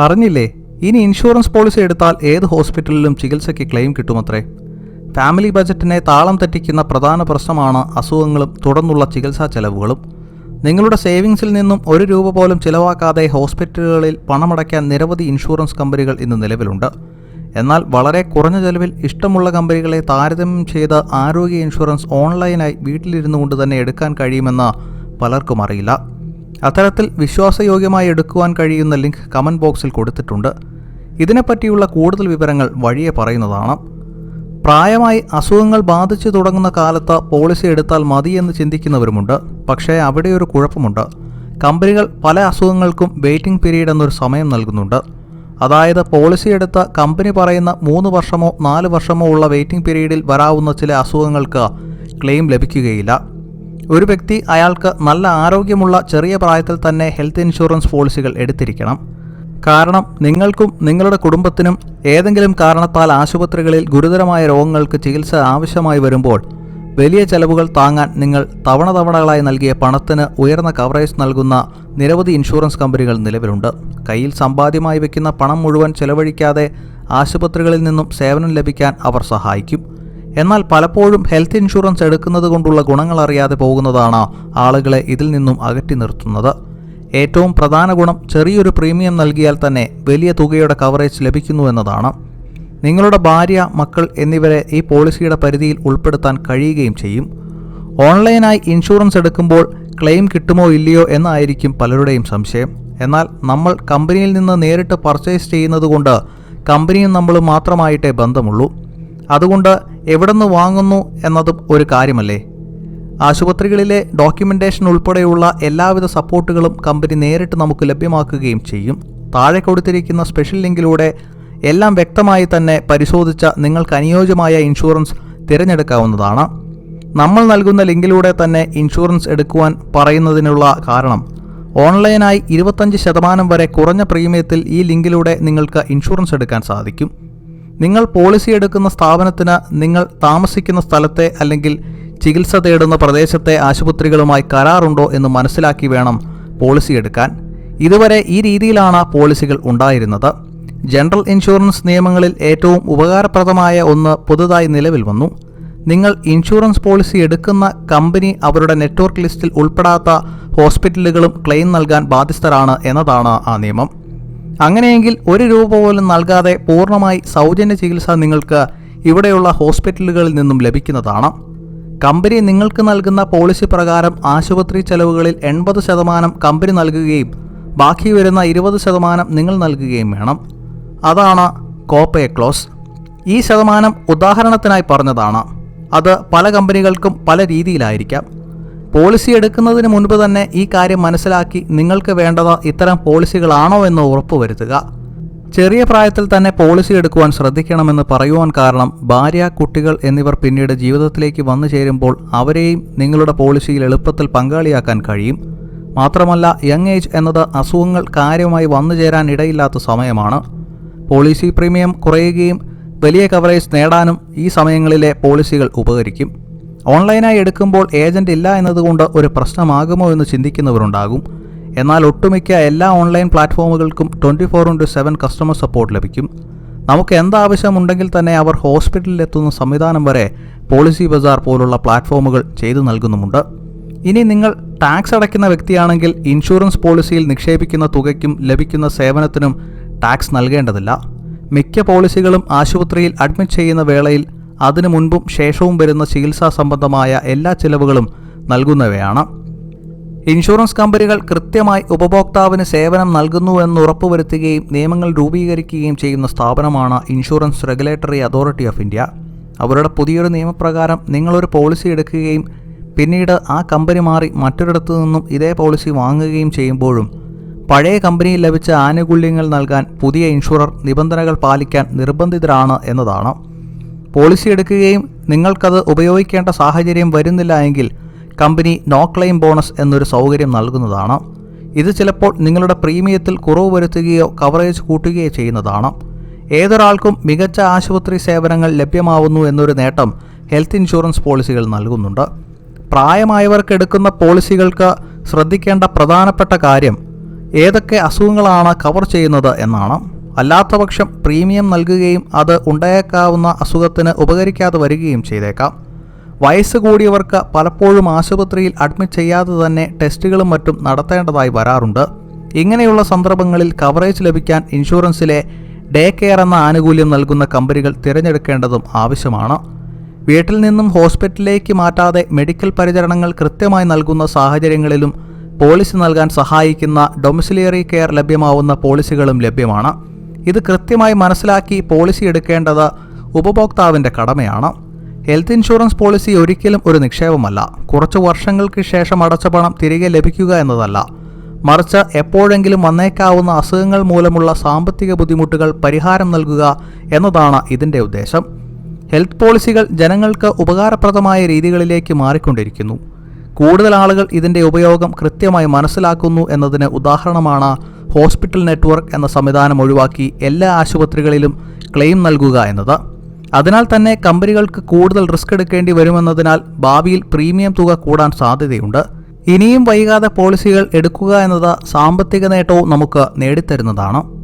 അറിഞ്ഞില്ലേ? ഇനി insurance policy എടുത്താൽ ഏത് ഹോസ്പിറ്റലിലും ചികിത്സയ്ക്ക് ക്ലെയിം കിട്ടുമത്രേ? ഫാമിലി ബജറ്റിനെ താളം തെറ്റിക്കുന്ന പ്രധാന പ്രശ്നമാണ് അസുഖങ്ങളും തുടർന്നുള്ള ചികിത്സാ ചെലവുകളും. നിങ്ങളുടെ സേവിങ്സിൽ നിന്നും ഒരു രൂപ പോലും ചിലവാക്കാതെ ഹോസ്പിറ്റലുകളിൽ പണമടയ്ക്കാൻ നിരവധി ഇൻഷുറൻസ് കമ്പനികൾ ഇന്ന് നിലവിലുണ്ട്. എന്നാൽ വളരെ കുറഞ്ഞ ചെലവിൽ ഇഷ്ടമുള്ള കമ്പനികളെ താരതമ്യം ചെയ്ത് ആരോഗ്യ ഇൻഷുറൻസ് ഓൺലൈനായി വീട്ടിലിരുന്നു കൊണ്ട് തന്നെ എടുക്കാൻ കഴിയുമെന്ന് പലർക്കും അറിയില്ല. അത്തരത്തിൽ വിശ്വാസയോഗ്യമായി എടുക്കുവാൻ കഴിയുന്ന ലിങ്ക് കമന്റ് ബോക്സിൽ കൊടുത്തിട്ടുണ്ട്. ഇതിനെപ്പറ്റിയുള്ള കൂടുതൽ വിവരങ്ങൾ വഴിയെ പറയുന്നതാണ്. പ്രായമായി അസുഖങ്ങൾ ബാധിച്ചു തുടങ്ങുന്ന കാലത്ത് പോളിസി എടുത്താൽ മതിയെന്ന് ചിന്തിക്കുന്നവരുമുണ്ട്. പക്ഷേ അവിടെ ഒരു കുഴപ്പമുണ്ട്. കമ്പനികൾ പല അസുഖങ്ങൾക്കും വെയിറ്റിംഗ് പീരീഡ് എന്നൊരു സമയം നൽകുന്നുണ്ട്. അതായത് പോളിസി എടുത്ത കമ്പനി പറയുന്ന മൂന്ന് വർഷമോ നാല് വർഷമോ ഉള്ള വെയിറ്റിംഗ് പീരീഡിൽ വരാവുന്ന ചില അസുഖങ്ങൾക്ക് ക്ലെയിം ലഭിക്കുകയില്ല. ഒരു വ്യക്തി അയാൾക്ക് നല്ല ആരോഗ്യമുള്ള ചെറിയ പ്രായത്തിൽ തന്നെ ഹെൽത്ത് ഇൻഷുറൻസ് പോളിസികൾ എടുത്തിരിക്കണം. കാരണം നിങ്ങൾക്കും നിങ്ങളുടെ കുടുംബത്തിനും ഏതെങ്കിലും കാരണത്താൽ ആശുപത്രികളിൽ ഗുരുതരമായ രോഗങ്ങൾക്ക് ചികിത്സ ആവശ്യമായി വരുമ്പോൾ വലിയ ചെലവുകൾ താങ്ങാൻ നിങ്ങൾ തവണ തവണകളായി നൽകിയ പണത്തിന് ഉയർന്ന കവറേജ് നൽകുന്ന നിരവധി ഇൻഷുറൻസ് കമ്പനികൾ നിലവിലുണ്ട്. കയ്യിൽ സമ്പാദ്യമായി വെക്കുന്ന പണം മുഴുവൻ ചെലവഴിക്കാതെ ആശുപത്രികളിൽ നിന്നും സേവനം ലഭിക്കാൻ അവർ സഹായിക്കും. എന്നാൽ പലപ്പോഴും ഹെൽത്ത് ഇൻഷുറൻസ് എടുക്കുന്നത് കൊണ്ടുള്ള ഗുണങ്ങൾ അറിയാതെ പോകുന്നതാണ് ആളുകളെ ഇതിൽ നിന്നും അകറ്റി നിർത്തുന്നത്. ഏറ്റവും പ്രധാന ഗുണം ചെറിയൊരു പ്രീമിയം നൽകിയാൽ തന്നെ വലിയ തുകയുടെ കവറേജ് ലഭിക്കുന്നു എന്നതാണ്. നിങ്ങളുടെ ഭാര്യ മക്കൾ എന്നിവരെ ഈ പോളിസിയുടെ പരിധിയിൽ ഉൾപ്പെടുത്താൻ കഴിയുകയും ചെയ്യും. ഓൺലൈനായി ഇൻഷുറൻസ് എടുക്കുമ്പോൾ ക്ലെയിം കിട്ടുമോ ഇല്ലയോ എന്നായിരിക്കും പലരുടെയും സംശയം. എന്നാൽ നമ്മൾ കമ്പനിയിൽ നിന്ന് നേരിട്ട് പർച്ചേസ് ചെയ്യുന്നതുകൊണ്ട് കമ്പനിയും നമ്മളും മാത്രമായിട്ടേ ബന്ധമുള്ളൂ. അതുകൊണ്ട് എവിടെ നിന്ന് വാങ്ങുന്നു എന്നതും ഒരു കാര്യമല്ലേ? ആശുപത്രികളിലെ ഡോക്യുമെന്റേഷൻ ഉൾപ്പെടെയുള്ള എല്ലാവിധ സപ്പോർട്ടുകളും കമ്പനി നേരിട്ട് നമുക്ക് ലഭ്യമാക്കുകയും ചെയ്യും. താഴെ കൊടുത്തിരിക്കുന്ന സ്പെഷ്യൽ ലിങ്കിലൂടെ എല്ലാം വ്യക്തമായി തന്നെ പരിശോധിച്ച നിങ്ങൾക്ക് അനുയോജ്യമായ ഇൻഷുറൻസ് തിരഞ്ഞെടുക്കാവുന്നതാണ്. നമ്മൾ നൽകുന്ന ലിങ്കിലൂടെ തന്നെ ഇൻഷുറൻസ് എടുക്കുവാൻ പറയുന്നതിനുള്ള കാരണം ഓൺലൈനായി ഇരുപത്തഞ്ച് ശതമാനം വരെ കുറഞ്ഞ പ്രീമിയത്തിൽ ഈ ലിങ്കിലൂടെ നിങ്ങൾക്ക് ഇൻഷുറൻസ് എടുക്കാൻ സാധിക്കും. നിങ്ങൾ പോളിസി എടുക്കുന്ന സ്ഥാപനത്തിന് നിങ്ങൾ താമസിക്കുന്ന സ്ഥലത്തെ അല്ലെങ്കിൽ ചികിത്സ തേടുന്ന പ്രദേശത്തെ ആശുപത്രികളുമായി കരാറുണ്ടോ എന്ന് മനസ്സിലാക്കി വേണം പോളിസി എടുക്കാൻ. ഇതുവരെ ഈ രീതിയിലാണ് പോളിസികൾ ഉണ്ടായിരുന്നത്. ജനറൽ ഇൻഷുറൻസ് നിയമങ്ങളിൽ ഏറ്റവും ഉപകാരപ്രദമായ ഒന്ന് പുതുതായി നിലവിൽ വന്നു. നിങ്ങൾ ഇൻഷുറൻസ് പോളിസി എടുക്കുന്ന കമ്പനി അവരുടെ നെറ്റ്വർക്ക് ലിസ്റ്റിൽ ഉൾപ്പെടാത്ത ഹോസ്പിറ്റലുകളും ക്ലെയിം നൽകാൻ ബാധ്യസ്ഥരാണ് എന്നതാണ് ആ നിയമം. അങ്ങനെയെങ്കിൽ ഒരു രൂപ പോലും നൽകാതെ പൂർണമായി സൗജന്യ ചികിത്സ നിങ്ങൾക്ക് ഇവിടെയുള്ള ഹോസ്പിറ്റലുകളിൽ നിന്നും ലഭിക്കുന്നതാണ്. കമ്പനി നിങ്ങൾക്ക് നൽകുന്ന പോളിസി പ്രകാരം ആശുപത്രി ചെലവുകളിൽ എൺപത് ശതമാനം കമ്പനി നൽകുകയും ബാക്കി വരുന്ന ഇരുപത് ശതമാനം നിങ്ങൾ നൽകുകയും വേണം. അതാണ് കോപ്പേ ക്ലോസ്. ഈ ശതമാനം ഉദാഹരണത്തിനായി പറഞ്ഞതാണ്. അത് പല കമ്പനികൾക്കും പല രീതിയിലായിരിക്കാം. പോളിസി എടുക്കുന്നതിന് മുൻപ് തന്നെ ഈ കാര്യം മനസ്സിലാക്കി നിങ്ങൾക്ക് വേണ്ടത് ഇത്തരം പോളിസികളാണോ എന്ന് ഉറപ്പുവരുത്തുക ചെറിയ പ്രായത്തിൽ തന്നെ പോളിസി എടുക്കുവാൻ ശ്രദ്ധിക്കണമെന്ന് പറയുവാൻ കാരണം ഭാര്യ കുട്ടികൾ എന്നിവർ പിന്നീട് ജീവിതത്തിലേക്ക് വന്നു ചേരുമ്പോൾ അവരെയും നിങ്ങളുടെ പോളിസിയിൽ എളുപ്പത്തിൽ പങ്കാളിയാക്കാൻ കഴിയും. മാത്രമല്ല യങ് ഏജ് എന്നത് അസുഖങ്ങൾ കാര്യമായി വന്നു ചേരാൻ ഇടയില്ലാത്ത സമയമാണ്. പോളിസി പ്രീമിയം കുറയുകയും വലിയ കവറേജ് നേടാനും ഈ സമയങ്ങളിലെ പോളിസികൾ ഉപകരിക്കും. ഓൺലൈനായി എടുക്കുമ്പോൾ ഏജന്റ് ഇല്ല എന്നതുകൊണ്ട് ഒരു പ്രശ്നമാകുമോ എന്ന് ചിന്തിക്കുന്നവരുണ്ടാകും. എന്നാൽ ഒട്ടുമിക്ക എല്ലാ online പ്ലാറ്റ്ഫോമുകൾക്കും twenty four into seven customer support ലഭിക്കും. നമുക്ക് എന്താവശ്യമുണ്ടെങ്കിൽ തന്നെ അവർ ഹോസ്പിറ്റലിൽ എത്തുന്ന സംവിധാനം വരെ പോളിസി ബസാർ പോലുള്ള പ്ലാറ്റ്ഫോമുകൾ ചെയ്തു നൽകുന്നുമുണ്ട്. ഇനി നിങ്ങൾ ടാക്സ് അടയ്ക്കുന്ന വ്യക്തിയാണെങ്കിൽ ഇൻഷുറൻസ് പോളിസിയിൽ നിക്ഷേപിക്കുന്ന തുകയ്ക്കും ലഭിക്കുന്ന സേവനത്തിനും ടാക്സ് നൽകേണ്ടതില്ല. മിക്ക പോളിസികളും ആശുപത്രിയിൽ അഡ്മിറ്റ് ചെയ്യുന്ന വേളയിൽ അതിനു മുൻപും ശേഷവും വരുന്ന ചികിത്സാ സംബന്ധമായ എല്ലാ ചിലവുകളും നൽകുന്നവയാണ്. ഇൻഷുറൻസ് കമ്പനികൾ കൃത്യമായി ഉപഭോക്താവിന് സേവനം നൽകുന്നുവെന്ന് ഉറപ്പുവരുത്തുകയും നിയമങ്ങൾ രൂപീകരിക്കുകയും ചെയ്യുന്ന സ്ഥാപനമാണ് Insurance Regulatory Authority of India. അവരുടെ പുതിയൊരു നിയമപ്രകാരം നിങ്ങളൊരു പോളിസി എടുക്കുകയും പിന്നീട് ആ കമ്പനി മാറി മറ്റൊരിടത്തു നിന്നും ഇതേ പോളിസി വാങ്ങുകയും ചെയ്യുമ്പോഴും പഴയ കമ്പനിയിൽ ലഭിച്ച ആനുകൂല്യങ്ങൾ നൽകാൻ പുതിയ ഇൻഷുറർ നിബന്ധനകൾ പാലിക്കാൻ നിർബന്ധിതരാണ് എന്നതാണ്. പോളിസി എടുക്കുകയും നിങ്ങൾക്കത് ഉപയോഗിക്കേണ്ട സാഹചര്യം വരുന്നില്ല എങ്കിൽ കമ്പനി നോ ക്ലെയിം ബോണസ് എന്നൊരു സൗകര്യം നൽകുന്നതാണ്. ഇത് ചിലപ്പോൾ നിങ്ങളുടെ പ്രീമിയത്തിൽ കുറവ് വരുത്തുകയോ കവറേജ് കൂട്ടുകയോ ചെയ്യുന്നതാണ്. ഏതൊരാൾക്കും മികച്ച ആശുപത്രി സേവനങ്ങൾ ലഭ്യമാവുന്നു എന്നൊരു നേട്ടം ഹെൽത്ത് ഇൻഷുറൻസ് പോളിസികൾ നൽകുന്നുണ്ട്. പ്രായമായവർക്ക് എടുക്കുന്ന പോളിസികൾക്ക് ശ്രദ്ധിക്കേണ്ട പ്രധാനപ്പെട്ട കാര്യം ഏതൊക്കെ അസുഖങ്ങളാണ് കവർ ചെയ്യുന്നത് എന്നാണ്. അല്ലാത്തപക്ഷം പ്രീമിയം നൽകുകയും അത് ഉണ്ടായേക്കാവുന്ന അസുഖത്തിന് ഉപകരിക്കാതെ വരികയും ചെയ്തേക്കാം. വയസ്സ് കൂടിയവർക്ക് പലപ്പോഴും ആശുപത്രിയിൽ അഡ്മിറ്റ് ചെയ്യാതെ തന്നെ ടെസ്റ്റുകളും മറ്റും നടത്തേണ്ടതായി വരാറുണ്ട്. ഇങ്ങനെയുള്ള സന്ദർഭങ്ങളിൽ കവറേജ് ലഭിക്കാൻ ഇൻഷുറൻസിലെ ഡേ കെയർ എന്ന ആനുകൂല്യം നൽകുന്ന കമ്പനികൾ തിരഞ്ഞെടുക്കേണ്ടതും ആവശ്യമാണ്. വീട്ടിൽ നിന്നും ഹോസ്പിറ്റലിലേക്ക് മാറ്റാതെ മെഡിക്കൽ പരിചരണങ്ങൾ കൃത്യമായി നൽകുന്ന സാഹചര്യങ്ങളിലും പോളിസി നൽകാൻ സഹായിക്കുന്ന ഡൊമിസിലിയറി കെയർ ലഭ്യമാവുന്ന പോളിസികളും ലഭ്യമാണ്. ഇത് കൃത്യമായി മനസ്സിലാക്കി പോളിസി എടുക്കേണ്ടത് ഉപഭോക്താവിന്റെ കടമയാണ്. ഹെൽത്ത് ഇൻഷുറൻസ് പോളിസി ഒരിക്കലും ഒരു നിക്ഷേപമല്ല. കുറച്ച് വർഷങ്ങൾക്ക് ശേഷം അടച്ച പണം തിരികെ ലഭിക്കുക എന്നതല്ല. മറിച്ച് എപ്പോഴെങ്കിലും വന്നേക്കാവുന്ന അസുഖങ്ങൾ മൂലമുള്ള സാമ്പത്തിക ബുദ്ധിമുട്ടുകൾ പരിഹാരം നൽകുക എന്നതാണ് ഇതിന്റെ ഉദ്ദേശം. ഹെൽത്ത് പോളിസികൾ ജനങ്ങൾക്ക് ഉപകാരപ്രദമായ രീതികളിലേക്ക് മാറിക്കൊണ്ടിരിക്കുന്നു. കൂടുതൽ ആളുകൾ ഇതിന്റെ ഉപയോഗം കൃത്യമായി മനസ്സിലാക്കുന്നു എന്നതിന് ഉദാഹരണമാണ് ഹോസ്പിറ്റൽ നെറ്റ്വർക്ക് എന്ന സംവിധാനം ഒഴിവാക്കി എല്ലാ ആശുപത്രികളിലും ക്ലെയിം നൽകുക എന്നത്. അതിനാൽ തന്നെ കമ്പനികൾക്ക് കൂടുതൽ റിസ്ക് എടുക്കേണ്ടി വരുമെന്നതിനാൽ ഭാവിയിൽ പ്രീമിയം തുക കൂടാൻ സാധ്യതയുണ്ട്. ഇനിയും വൈകാതെ പോളിസികൾ എടുക്കുക എന്നത് സാമ്പത്തിക നേട്ടവും നമുക്ക് നേടിത്തരുന്നതാണ്.